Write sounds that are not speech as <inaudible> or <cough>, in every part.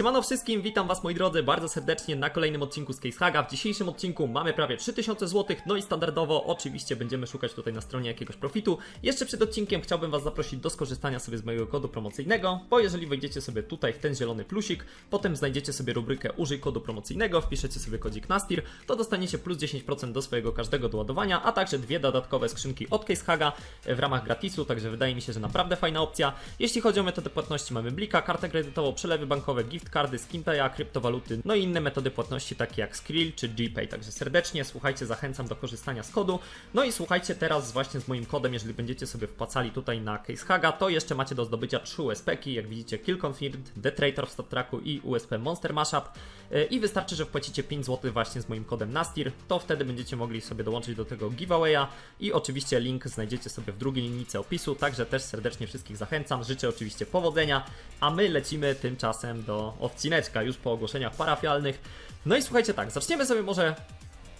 Siemano wszystkim, witam was moi drodzy bardzo serdecznie na kolejnym odcinku z Case Haga. W dzisiejszym odcinku mamy prawie 3000 zł, no i standardowo oczywiście będziemy szukać tutaj na stronie jakiegoś profitu. Jeszcze przed odcinkiem chciałbym was zaprosić do skorzystania sobie z mojego kodu promocyjnego, bo jeżeli wejdziecie sobie tutaj w ten zielony plusik, potem znajdziecie sobie rubrykę użyj kodu promocyjnego, wpiszecie sobie kodzik NASTIR, to dostaniecie plus 10% do swojego każdego doładowania, a także dwie dodatkowe skrzynki od Case Haga w ramach gratisu, także wydaje mi się, że naprawdę fajna opcja. Jeśli chodzi o metodę płatności, mamy Blika, kartę kredytową, przelewy bankowe, gift cardy, skinpaya, kryptowaluty, no i inne metody płatności takie jak Skrill czy GPay. Także serdecznie słuchajcie, zachęcam do korzystania z kodu. No i słuchajcie teraz właśnie z moim kodem, jeżeli będziecie sobie wpłacali tutaj na Case Haga, to jeszcze macie do zdobycia 3 USP-ki, jak widzicie Kill Confirmed, The Traitor w StatTracku i USP Monster Mashup. Yy, I wystarczy, że wpłacicie 5 zł właśnie z moim kodem NASTIR, to wtedy będziecie mogli sobie dołączyć do tego giveawaya i oczywiście link znajdziecie sobie w drugiej linijce opisu, także też serdecznie wszystkich zachęcam, życzę oczywiście powodzenia, a my lecimy tymczasem do odcineczka już po ogłoszeniach parafialnych. No i słuchajcie tak, zaczniemy sobie może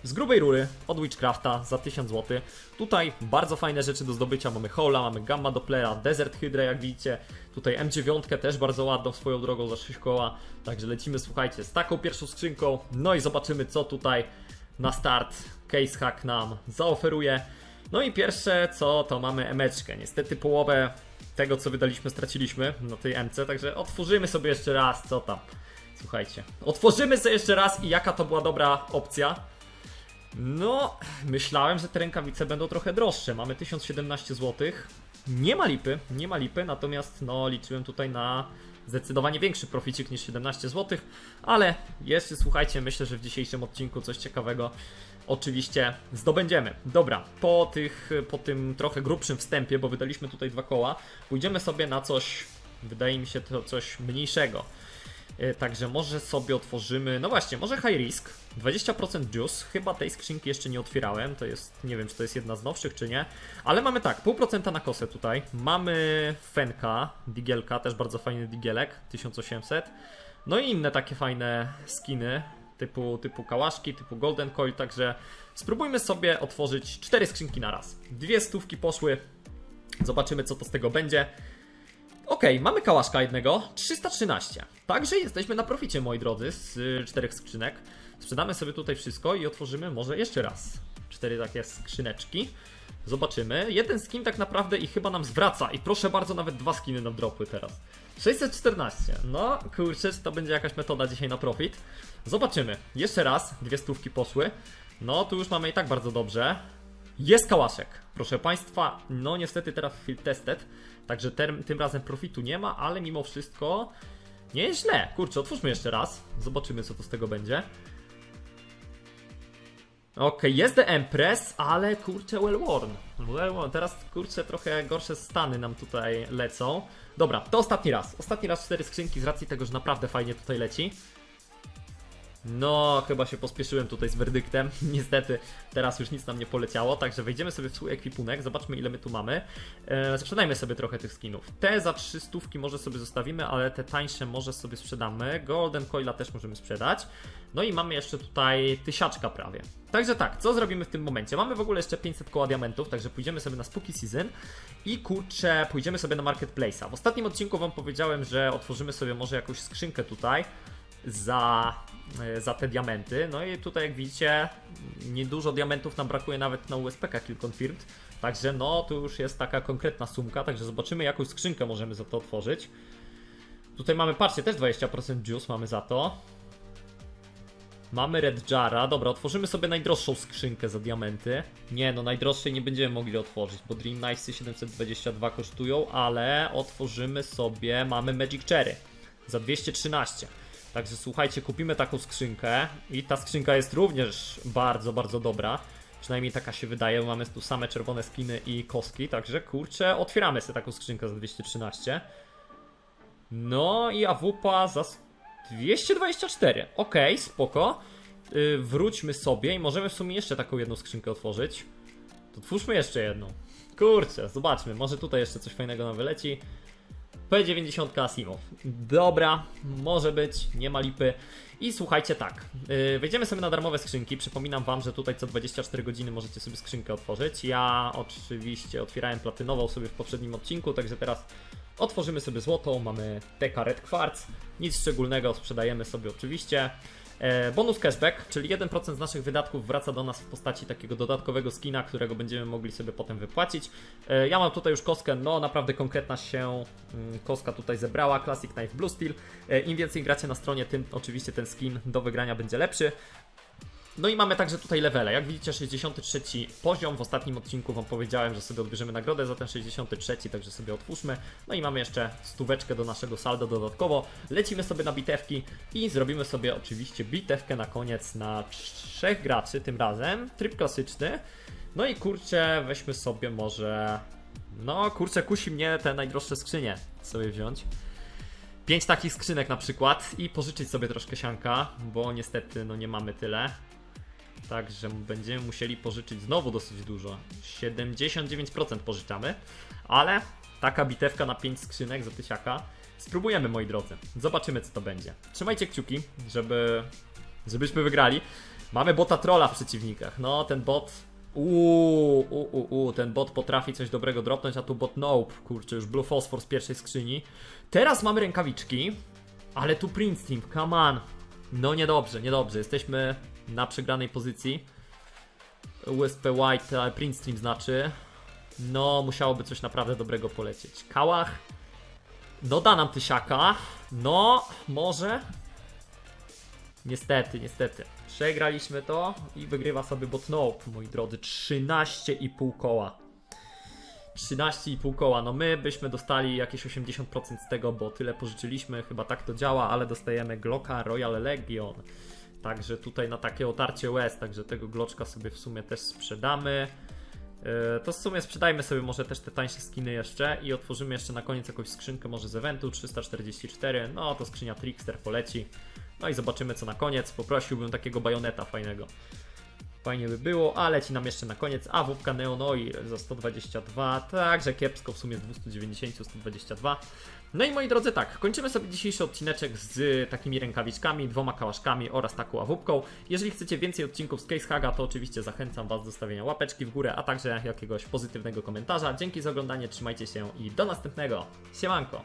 z grubej rury od Witchcrafta za 1000 zł. Tutaj bardzo fajne rzeczy do zdobycia. Mamy Hola, mamy Gamma Dopplera, Desert Hydra, jak widzicie. Tutaj M9 też bardzo ładną swoją drogą za 6 koła. Także lecimy, słuchajcie, z taką pierwszą skrzynką. No i zobaczymy, co tutaj na start Case Hack nam zaoferuje. No i pierwsze co, to mamy emeczkę. Niestety połowę tego, co wydaliśmy, straciliśmy na tej MC, także otworzymy sobie jeszcze raz, co tam. Słuchajcie, otworzymy sobie jeszcze raz i jaka to była dobra opcja. No, myślałem, że te rękawice będą trochę droższe. Mamy 1017 zł. Nie ma lipy, nie ma lipy, natomiast no liczyłem tutaj na zdecydowanie większy proficik niż 17 zł, ale jeszcze słuchajcie, myślę, że w dzisiejszym odcinku coś ciekawego oczywiście zdobędziemy. Dobra, po, tych, po tym trochę grubszym wstępie, bo wydaliśmy tutaj dwa koła, pójdziemy sobie na coś, wydaje mi się to coś mniejszego. E, Także może sobie otworzymy, no właśnie, może high risk, 20% juice, chyba tej skrzynki jeszcze nie otwierałem, to jest, nie wiem czy to jest jedna z nowszych czy nie, ale mamy tak, pół procenta na kosę tutaj, mamy Fenka, Digielka, też bardzo fajny Digielek, 1800, no i inne takie fajne skiny, typu, typu kałaszki, typu golden coil, także spróbujmy sobie otworzyć cztery skrzynki na raz, dwie stówki poszły, zobaczymy co to z tego będzie, Okej, mamy kałaszka jednego, 313. Także jesteśmy na proficie, moi drodzy, z czterech skrzynek. Sprzedamy sobie tutaj wszystko i otworzymy może jeszcze raz cztery takie skrzyneczki. Zobaczymy. Jeden skin tak naprawdę i chyba nam zwraca. I proszę bardzo, nawet dwa skiny nam dropły teraz. 614. No, kurczę, czy to będzie jakaś metoda dzisiaj na profit? Zobaczymy. Jeszcze raz, dwie stówki poszły. No, tu już mamy i tak bardzo dobrze. Jest kałaszek, proszę Państwa. No niestety teraz field tested, także tym, razem profitu nie ma, ale mimo wszystko nie jest źle. Kurczę, otwórzmy jeszcze raz. Zobaczymy co to z tego będzie. Okej, jest The Empress, ale kurczę well worn. Well worn. Teraz kurczę trochę gorsze stany nam tutaj lecą. Dobra, to ostatni raz. Ostatni raz cztery skrzynki z racji tego, że naprawdę fajnie tutaj leci. No, chyba się pospieszyłem tutaj z werdyktem. <laughs> Niestety, teraz już nic nam nie poleciało, także wejdziemy sobie w swój ekwipunek, zobaczmy ile my tu mamy. Eee, sprzedajmy sobie trochę tych skinów. Te za 3 stówki może sobie zostawimy, ale te tańsze może sobie sprzedamy. Golden Coila też możemy sprzedać. No i mamy jeszcze tutaj tysiaczka prawie. Także tak, co zrobimy w tym momencie? Mamy w ogóle jeszcze 500 koła diamentów, także pójdziemy sobie na Spooky Season i kurczę, pójdziemy sobie na Marketplace'a. W ostatnim odcinku Wam powiedziałem, że otworzymy sobie może jakąś skrzynkę tutaj za, e, za te diamenty. No i tutaj jak widzicie, niedużo diamentów nam brakuje nawet na USPK Kill Confirmed. Także no, tu już jest taka konkretna sumka, także zobaczymy jakąś skrzynkę możemy za to otworzyć. Tutaj mamy, patrzcie, też 20% juice mamy za to. Mamy Red Jara. Dobra, otworzymy sobie najdroższą skrzynkę za diamenty. Nie, no najdroższej nie będziemy mogli otworzyć, bo Dream Nice 722 kosztują, ale otworzymy sobie, mamy Magic Cherry za 213. Także słuchajcie, kupimy taką skrzynkę i ta skrzynka jest również bardzo, bardzo dobra. Przynajmniej taka się wydaje, mamy tu same czerwone skiny i kostki, także kurczę, otwieramy sobie taką skrzynkę za 213. No i AWP za 224. Okej, spoko. Yy, wróćmy sobie i możemy w sumie jeszcze taką jedną skrzynkę otworzyć. To twórzmy jeszcze jedną. Kurczę, zobaczmy, może tutaj jeszcze coś fajnego nam wyleci. P90 Asimo. Dobra, może być, nie ma lipy. I słuchajcie tak, yy, wejdziemy sobie na darmowe skrzynki. Przypominam wam, że tutaj co 24 godziny możecie sobie skrzynkę otworzyć. Ja oczywiście otwierałem platynową sobie w poprzednim odcinku, także teraz otworzymy sobie złotą. Mamy TK Red Quartz. Nic szczególnego, sprzedajemy sobie oczywiście. E, Bonus cashback, czyli 1% z naszych wydatków wraca do nas w postaci takiego dodatkowego skina, którego będziemy mogli sobie potem wypłacić. E, Ja mam tutaj już kostkę, no naprawdę konkretna się mm, kostka tutaj zebrała, Classic Knife Blue Steel. E, Im więcej gracie na stronie, tym oczywiście ten skin do wygrania będzie lepszy. No i mamy także tutaj levele. Jak widzicie, 63 poziom. W ostatnim odcinku Wam powiedziałem, że sobie odbierzemy nagrodę za ten 63, także sobie otwórzmy. No i mamy jeszcze stóweczkę do naszego saldo dodatkowo. Lecimy sobie na bitewki i zrobimy sobie oczywiście bitewkę na koniec na trzech graczy tym razem. Tryb klasyczny. No i kurczę, weźmy sobie może... No kurczę, kusi mnie te najdroższe skrzynie sobie wziąć. Pięć takich skrzynek na przykład i pożyczyć sobie troszkę sianka, bo niestety no nie mamy tyle. Także będziemy musieli pożyczyć znowu dosyć dużo. 79% pożyczamy, ale taka bitewka na 5 skrzynek za tysiaka. Spróbujemy moi drodzy. Zobaczymy co to będzie. Trzymajcie kciuki, żeby żebyśmy wygrali. Mamy bota trolla w przeciwnikach. No, ten bot Uuu, uu, uu, ten bot potrafi coś dobrego dropnąć, a tu bot nope, kurczę, już Blue Phosphor z pierwszej skrzyni. Teraz mamy rękawiczki, ale tu Prince Team, come on. No niedobrze, niedobrze, jesteśmy na przegranej pozycji. USP White, ale Prince Team znaczy. No, musiałoby coś naprawdę dobrego polecieć. Kałach. No, da nam tysiaka. No, może. Niestety, niestety. Przegraliśmy to i wygrywa sobie bot Nope, moi drodzy. 13,5 koła. 13,5 koła. No my byśmy dostali jakieś 80% z tego, bo tyle pożyczyliśmy, chyba tak to działa, ale dostajemy Glocka Royal Legion. Także tutaj na takie otarcie łez, także tego gloczka sobie w sumie też sprzedamy. Yy, To w sumie sprzedajmy sobie może też te tańsze skiny jeszcze i otworzymy jeszcze na koniec jakąś skrzynkę może z eventu 344. No to skrzynia Trickster poleci. No i zobaczymy co na koniec. Poprosiłbym takiego bajoneta fajnego. Fajnie by było, a leci nam jeszcze na koniec AWP Neon Oil za 122, także kiepsko w sumie z 290, 122. No i moi drodzy, tak, kończymy sobie dzisiejszy odcineczek z takimi rękawiczkami, dwoma kałaszkami oraz taką awupką. Jeżeli chcecie więcej odcinków z Case Haga, to oczywiście zachęcam Was do stawienia łapeczki w górę, a także jakiegoś pozytywnego komentarza. Dzięki za oglądanie, trzymajcie się i do następnego. Siemanko!